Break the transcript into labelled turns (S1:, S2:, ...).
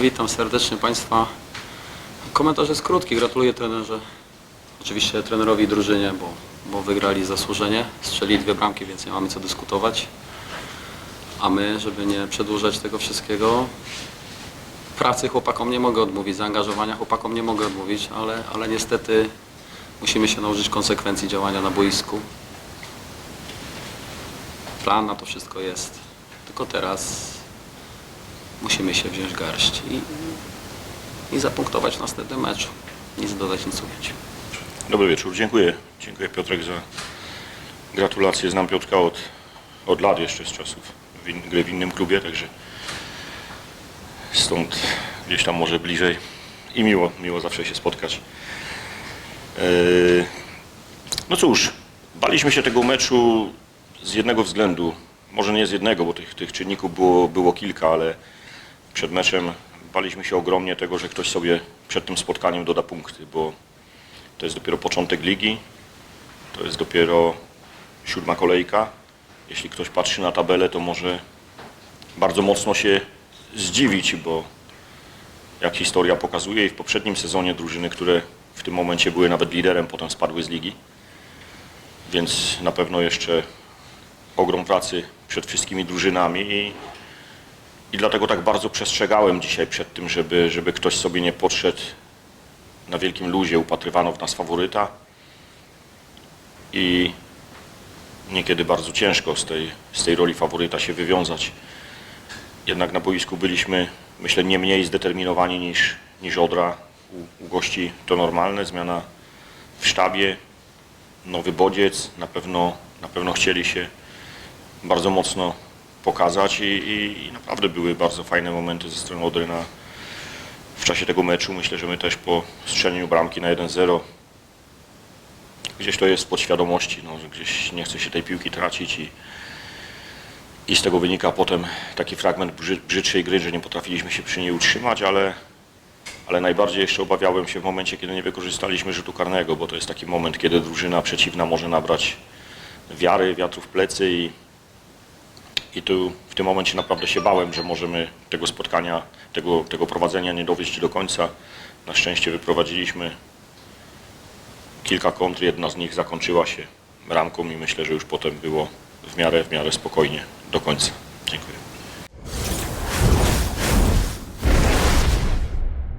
S1: Witam serdecznie Państwa. Komentarz jest krótki. Gratuluję trenerze. Oczywiście trenerowi i drużynie, bo, bo wygrali zasłużenie. Strzeli dwie bramki, więc nie mamy co dyskutować. A my, żeby nie przedłużać tego wszystkiego, pracy chłopakom nie mogę odmówić, zaangażowania chłopakom nie mogę odmówić, ale, ale niestety musimy się nauczyć konsekwencji działania na boisku. Plan na to wszystko jest. Tylko teraz musimy się wziąć garść i, i zapunktować w następnym meczu. Nic dodać, nic ująć.
S2: Dobry wieczór, dziękuję. Dziękuję Piotrek za gratulacje. Znam Piotrka od, od lat jeszcze z czasów win, gry w innym klubie, także stąd gdzieś tam może bliżej i miło, miło zawsze się spotkać. Yy, no cóż, baliśmy się tego meczu z jednego względu. Może nie z jednego, bo tych, tych czynników było, było kilka, ale przed meczem baliśmy się ogromnie tego, że ktoś sobie przed tym spotkaniem doda punkty, bo to jest dopiero początek ligi, to jest dopiero siódma kolejka. Jeśli ktoś patrzy na tabelę, to może bardzo mocno się zdziwić, bo jak historia pokazuje i w poprzednim sezonie drużyny, które w tym momencie były nawet liderem, potem spadły z ligi. Więc na pewno jeszcze ogrom pracy przed wszystkimi drużynami i, i dlatego tak bardzo przestrzegałem dzisiaj przed tym, żeby, żeby ktoś sobie nie podszedł na wielkim luzie upatrywano w nas faworyta i niekiedy bardzo ciężko z tej, z tej roli faworyta się wywiązać. Jednak na boisku byliśmy, myślę, nie mniej zdeterminowani niż, niż Odra. U, u gości to normalne, zmiana w sztabie, nowy bodziec, na pewno, na pewno chcieli się bardzo mocno pokazać i, i, i naprawdę były bardzo fajne momenty ze strony Odry na, w czasie tego meczu. Myślę, że my też po strzeleniu bramki na 1-0 gdzieś to jest podświadomości, no, że gdzieś nie chce się tej piłki tracić i, i z tego wynika potem taki fragment brzy, brzydszej gry, że nie potrafiliśmy się przy niej utrzymać, ale, ale najbardziej jeszcze obawiałem się w momencie, kiedy nie wykorzystaliśmy rzutu karnego, bo to jest taki moment, kiedy drużyna przeciwna może nabrać wiary, wiatru w plecy i, i tu w tym momencie naprawdę się bałem, że możemy tego spotkania, tego, tego prowadzenia nie dowieść do końca. Na szczęście wyprowadziliśmy kilka kontr, jedna z nich zakończyła się ramką i myślę, że już potem było w miarę, w miarę spokojnie do końca. Dziękuję.